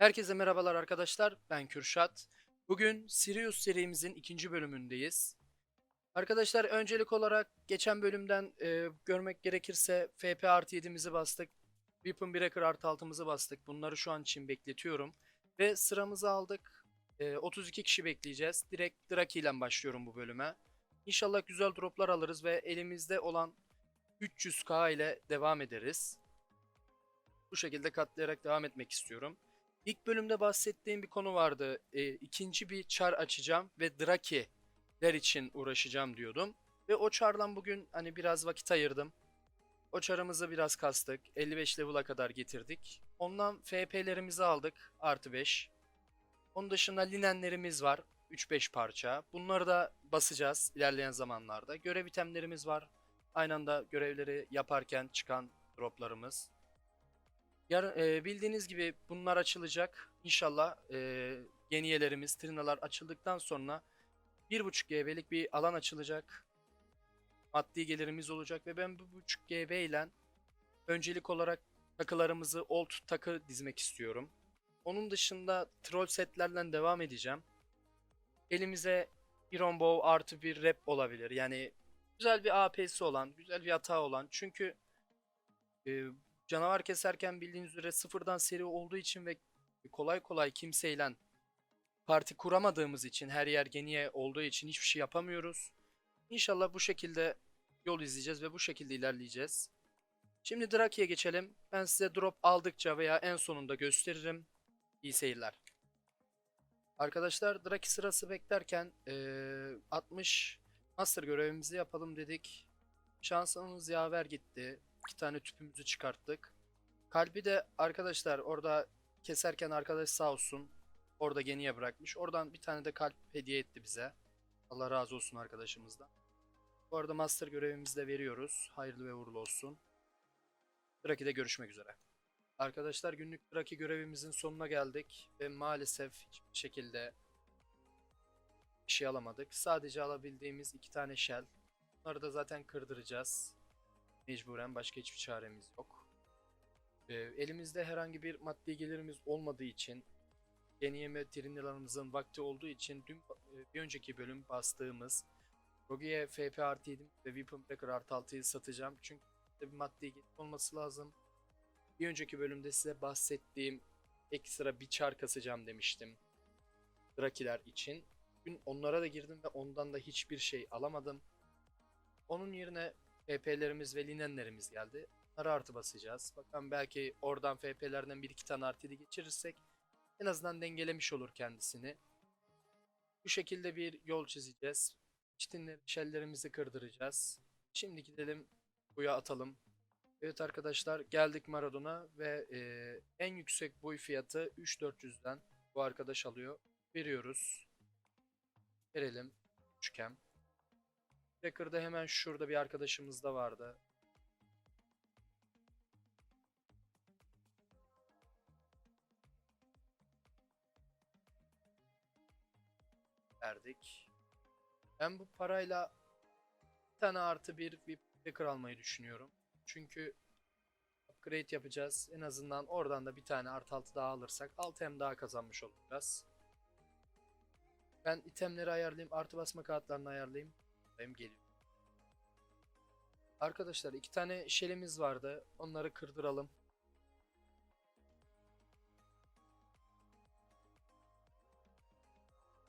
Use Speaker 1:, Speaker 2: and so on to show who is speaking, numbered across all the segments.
Speaker 1: Herkese merhabalar arkadaşlar. Ben Kürşat. Bugün Sirius serimizin ikinci bölümündeyiz. Arkadaşlar öncelik olarak geçen bölümden e, görmek gerekirse FP artı 7'mizi bastık. Weapon Breaker artı 6'mızı bastık. Bunları şu an için bekletiyorum. Ve sıramızı aldık. E, 32 kişi bekleyeceğiz. Direkt Draki ile başlıyorum bu bölüme. İnşallah güzel droplar alırız ve elimizde olan 300k ile devam ederiz. Bu şekilde katlayarak devam etmek istiyorum. İlk bölümde bahsettiğim bir konu vardı. E, ikinci bir çar açacağım ve Draki'ler için uğraşacağım diyordum. Ve o çardan bugün hani biraz vakit ayırdım. O çarımızı biraz kastık. 55 level'a kadar getirdik. Ondan FP'lerimizi aldık. Artı 5. Onun dışında linenlerimiz var. 3-5 parça. Bunları da basacağız ilerleyen zamanlarda. Görev itemlerimiz var. Aynı anda görevleri yaparken çıkan droplarımız. Yarın, e, bildiğiniz gibi bunlar açılacak. İnşallah e, yeniyelerimiz, trinalar açıldıktan sonra 1.5 GB'lik bir alan açılacak. Maddi gelirimiz olacak ve ben bu 1.5 GB ile öncelik olarak takılarımızı old takı dizmek istiyorum. Onun dışında troll setlerle devam edeceğim. Elimize Iron Bow artı bir rep olabilir. Yani güzel bir AP'si olan, güzel bir hata olan. Çünkü e, canavar keserken bildiğiniz üzere sıfırdan seri olduğu için ve kolay kolay kimseyle parti kuramadığımız için her yer geniye olduğu için hiçbir şey yapamıyoruz. İnşallah bu şekilde yol izleyeceğiz ve bu şekilde ilerleyeceğiz. Şimdi Draki'ye geçelim. Ben size drop aldıkça veya en sonunda gösteririm. İyi seyirler. Arkadaşlar Draki sırası beklerken eee, 60 Master görevimizi yapalım dedik. Şansımız yaver gitti. İki tane tüpümüzü çıkarttık. Kalbi de arkadaşlar orada keserken arkadaş sağ olsun. Orada geniye bırakmış. Oradan bir tane de kalp hediye etti bize. Allah razı olsun arkadaşımızdan. Bu arada master görevimizi de veriyoruz. Hayırlı ve uğurlu olsun. Draki'de görüşmek üzere. Arkadaşlar günlük Draki görevimizin sonuna geldik. Ve maalesef hiçbir şekilde bir şey alamadık. Sadece alabildiğimiz iki tane shell. Bunları da zaten kırdıracağız. Mecburen başka hiçbir çaremiz yok. Ee, elimizde herhangi bir maddi gelirimiz olmadığı için yeni yeme trinalarımızın vakti olduğu için dün e, bir önceki bölüm bastığımız Rogi'ye FP artı 7 ve Weapon Breaker artı 6'yı satacağım. Çünkü bir maddi gelir olması lazım. Bir önceki bölümde size bahsettiğim ekstra bir çar kasacağım demiştim. Drakiler için. Bugün onlara da girdim ve ondan da hiçbir şey alamadım. Onun yerine FP'lerimiz ve linenlerimiz geldi. Onlara artı basacağız. Bakalım belki oradan FP'lerden bir iki tane artı yedi geçirirsek en azından dengelemiş olur kendisini. Bu şekilde bir yol çizeceğiz. Çitinleri, şellerimizi kırdıracağız. Şimdi gidelim buya atalım. Evet arkadaşlar geldik Maradona ve eee, en yüksek boy fiyatı 3400'den bu arkadaş alıyor. Veriyoruz. Verelim. Üçgen. Tracker'da hemen şurada bir arkadaşımız da vardı. Verdik. Ben bu parayla bir tane artı bir VIP Tracker almayı düşünüyorum. Çünkü upgrade yapacağız. En azından oradan da bir tane artı altı daha alırsak 6 hem daha kazanmış olacağız. Ben itemleri ayarlayayım. Artı basma kağıtlarını ayarlayayım. Benim geliyor. Arkadaşlar iki tane şelimiz vardı. Onları kırdıralım.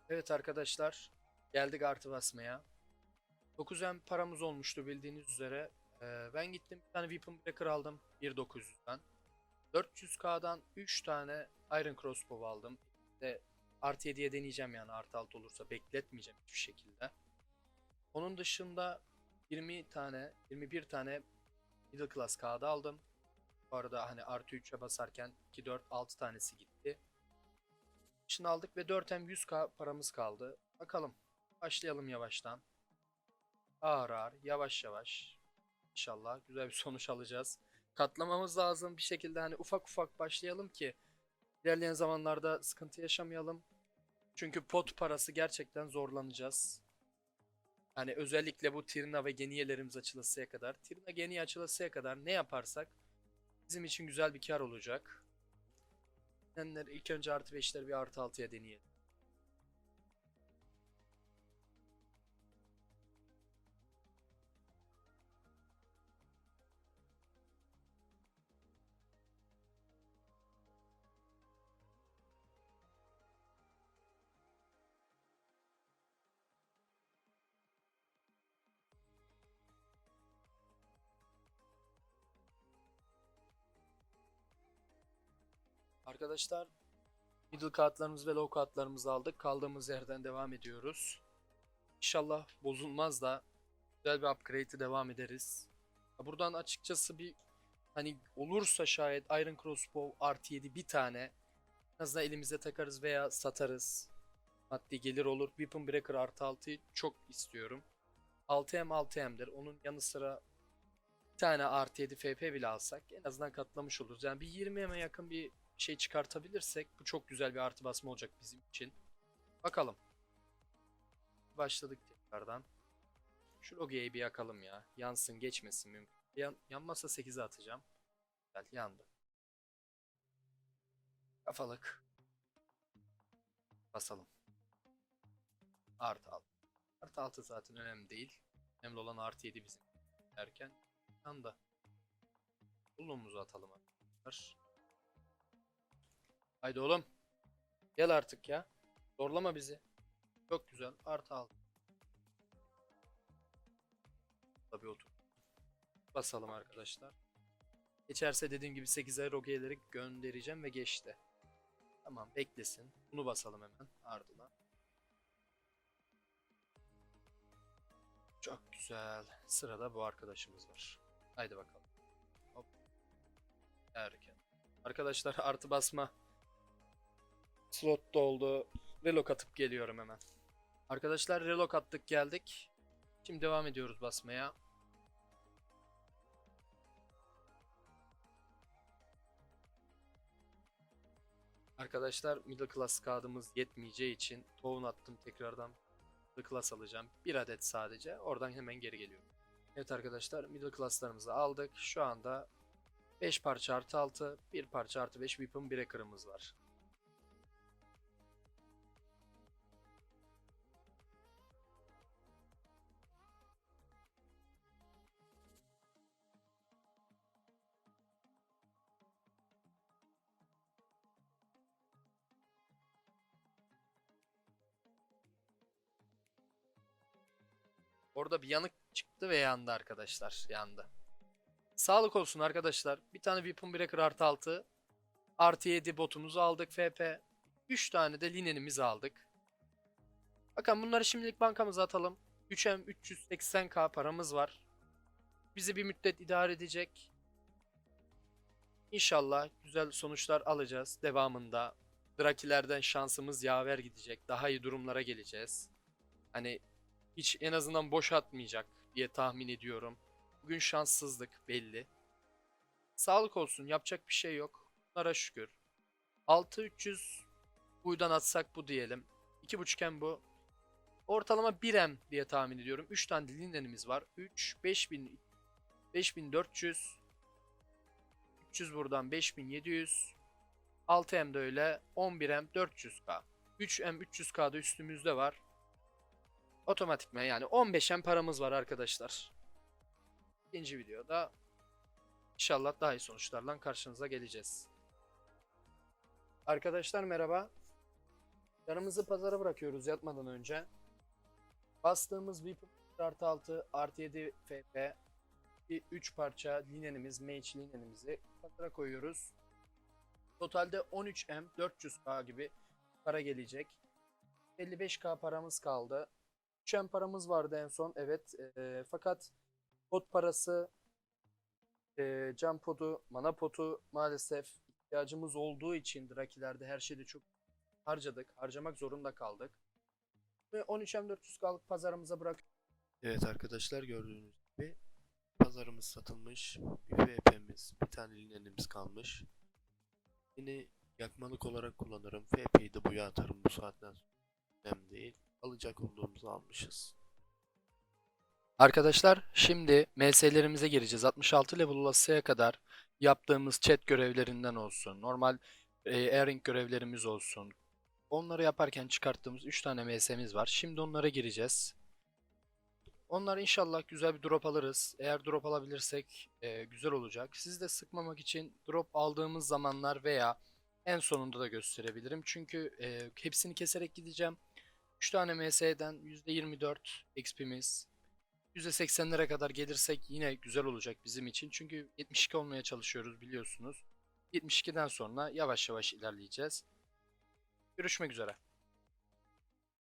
Speaker 1: Evet arkadaşlar. Geldik artı basmaya. 9M paramız olmuştu bildiğiniz üzere. Ee, ben gittim bir tane Weapon Breaker aldım. 1.900'den. 400k'dan 3 tane Iron Crossbow aldım. De artı 7'ye deneyeceğim yani artı 6 olursa bekletmeyeceğim hiçbir şekilde. Onun dışında 20 tane, 21 tane middle class kağıdı aldım. Bu arada hani artı 3'e basarken 2, 4, 6 tanesi gitti. Şimdi aldık ve 4M 100k paramız kaldı. Bakalım. Başlayalım yavaştan. Ağır ağır, yavaş yavaş. İnşallah güzel bir sonuç alacağız. Katlamamız lazım bir şekilde hani ufak ufak başlayalım ki ilerleyen zamanlarda sıkıntı yaşamayalım. Çünkü pot parası gerçekten zorlanacağız. Hani özellikle bu Tirna ve Geniyelerimiz açılasıya kadar. Tirna Geniye açılasıya kadar ne yaparsak bizim için güzel bir kar olacak. Denenler ilk önce artı 5'leri bir artı 6'ya deneyelim. Arkadaşlar middle kartlarımızı ve low kartlarımızı aldık. Kaldığımız yerden devam ediyoruz. İnşallah bozulmaz da güzel bir upgrade'e devam ederiz. Buradan açıkçası bir hani olursa şayet Iron Crossbow artı 7 bir tane en azından elimize takarız veya satarız. Maddi gelir olur. Weapon Breaker artı 6'yı çok istiyorum. 6M 6M'dir. Onun yanı sıra bir tane artı 7 FP bile alsak en azından katlamış oluruz. Yani bir 20M'e yakın bir şey çıkartabilirsek bu çok güzel bir artı basma olacak bizim için. Bakalım. Başladık tekrardan. Şu logoyu bir yakalım ya. Yansın geçmesin mümkün. Yan, yanmazsa 8'e atacağım. Güzel yandı. Kafalık. Basalım. Artı 6. Artı 6 zaten önemli değil. Önemli olan artı 7 bizim derken. Yandı. Bulumuzu atalım arkadaşlar. Haydi oğlum. Gel artık ya. Zorlama bizi. Çok güzel. Artı al. Tabii otur. Basalım arkadaşlar. Geçerse dediğim gibi 8'e rogeleri göndereceğim ve geçti. Tamam beklesin. Bunu basalım hemen ardına. Çok güzel. Sırada bu arkadaşımız var. Haydi bakalım. Hop. Erken. Arkadaşlar artı basma slot doldu. Relok atıp geliyorum hemen. Arkadaşlar relok attık geldik. Şimdi devam ediyoruz basmaya. Arkadaşlar middle class kağıdımız yetmeyeceği için tohum attım tekrardan middle class alacağım. Bir adet sadece. Oradan hemen geri geliyorum. Evet arkadaşlar middle class'larımızı aldık. Şu anda 5 parça artı 6, 1 parça artı 5 weapon breaker'ımız var. Orada bir yanık çıktı ve yandı arkadaşlar. Yandı. Sağlık olsun arkadaşlar. Bir tane Weapon Breaker artı 6. Artı 7 botumuzu aldık FP. 3 tane de linenimizi aldık. Bakın bunları şimdilik bankamıza atalım. 3M 380k paramız var. Bizi bir müddet idare edecek. İnşallah güzel sonuçlar alacağız devamında. Drakilerden şansımız yaver gidecek. Daha iyi durumlara geleceğiz. Hani hiç en azından boş atmayacak diye tahmin ediyorum. Bugün şanssızlık belli. Sağlık olsun yapacak bir şey yok. Bunlara şükür. 6300 buydan atsak bu diyelim. 2.5M bu. Ortalama 1M diye tahmin ediyorum. 3 tane linenimiz var. 3, 5000, 5400. 300 buradan 5700. 6M de öyle. 11M 400K. 3M 300K'da üstümüzde var. Otomatikman yani 15'en paramız var arkadaşlar. İkinci videoda inşallah daha iyi sonuçlarla karşınıza geleceğiz. Arkadaşlar merhaba. Yanımızı pazara bırakıyoruz yatmadan önce. Bastığımız Weapon artı 6 artı 7 FP 3 parça linenimiz, mage linenimizi pazara koyuyoruz. Totalde 13M 400k gibi para gelecek. 55k paramız kaldı. 3M paramız vardı en son evet. Eee, fakat pot parası, eee can potu, mana potu maalesef ihtiyacımız olduğu için Drakilerde her şeyde çok harcadık. Harcamak zorunda kaldık. Ve 13M 400K'lık pazarımıza bırak.
Speaker 2: Evet arkadaşlar gördüğünüz gibi pazarımız satılmış. Bir FP'miz, bir tane linenimiz kalmış. Yine yakmalık olarak kullanırım. FP'yi de buya atarım bu saatten sonra. Önemli değil. Alacak olduğumuzu almışız.
Speaker 1: Arkadaşlar şimdi MS'lerimize gireceğiz. 66 level olasıya kadar yaptığımız chat görevlerinden olsun. Normal e, airing görevlerimiz olsun. Onları yaparken çıkarttığımız 3 tane MS'miz var. Şimdi onlara gireceğiz. Onlar inşallah güzel bir drop alırız. Eğer drop alabilirsek e, güzel olacak. Siz de sıkmamak için drop aldığımız zamanlar veya en sonunda da gösterebilirim. Çünkü e, hepsini keserek gideceğim. 3 tane MS'den %24 XP'miz. %80'lere kadar gelirsek yine güzel olacak bizim için. Çünkü 72 olmaya çalışıyoruz biliyorsunuz. 72'den sonra yavaş yavaş ilerleyeceğiz. Görüşmek üzere.